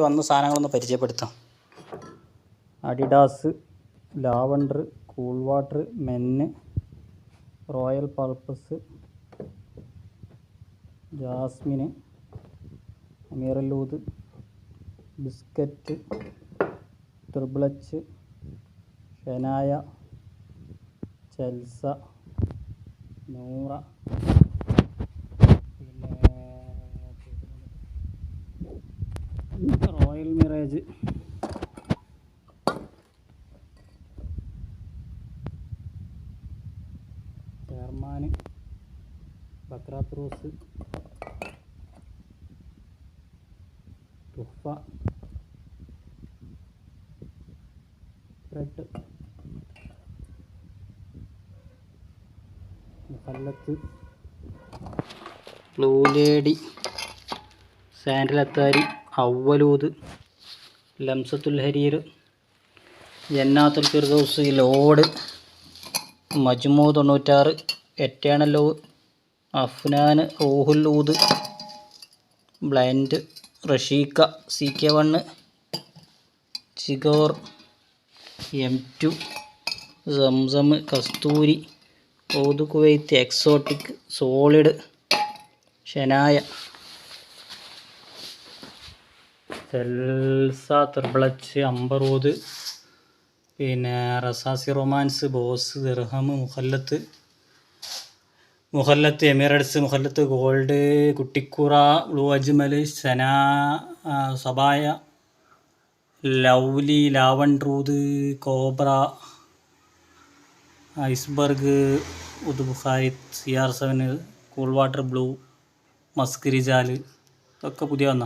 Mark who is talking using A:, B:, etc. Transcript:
A: വന്ന സാധനങ്ങളൊന്ന് പരിചയപ്പെടുത്താം. അഡിഡാസ് ലാവണ്ടർ കൂൾ വാട്ടർ മെന്ന് റോയൽ പർപ്പസ് ജാസ്മിന് അമീറല്ലൂത് ബിസ്ക്കറ്റ് ട്രിബിളച്ച് ഷെനായ ചെൽസ നൂറ പിന്നെ മിറേജ് ചെയർമാൻ ബക്രാത്ത് റോസ് തുഫ ബ്രെഡ് മുഹല്ലത്ത് ബ്ലൂ ലേഡി സാൻഡലത്താരി അവലൂത് ലംസത്തുൽ ഹരീർ ജന്നാത്തുൽ ഫിർദൗസ് ലോഡ് മജ്മു തൊണ്ണൂറ്റാറ് എറ്റേണലോ അഫ്നാൻ റൂഹുൽ ഊദ് ബ്ലൈൻഡ് റഷീക്ക സി കെ വണ്ണ് ചിഗോർ എം ടു സംസം കസ്തൂരി ഓതു കുവൈത്ത് എക്സോട്ടിക് സോളിഡ് ഷെനായ സെൽസ ത്രിബിളച്ച് അമ്പറോത് പിന്നെ റസാസി റൊമാൻസ് ബോസ് ദിർഹം മുഹല്ലത്ത്. മുഹല്ലത്ത് എമിറേറ്റ്സ് മുഹല്ലത്ത് ഗോൾഡ് കുട്ടിക്കുറ ബ്ലൂ അജ്മൽ സന സബായ ലൗലി ലാവൻഡ്രൂത് cobra iceberg ഉദ്ബുഹായിത് C R seven cool water blue musk റിജാൽ ഇതൊക്കെ പുതിയ വന്ന.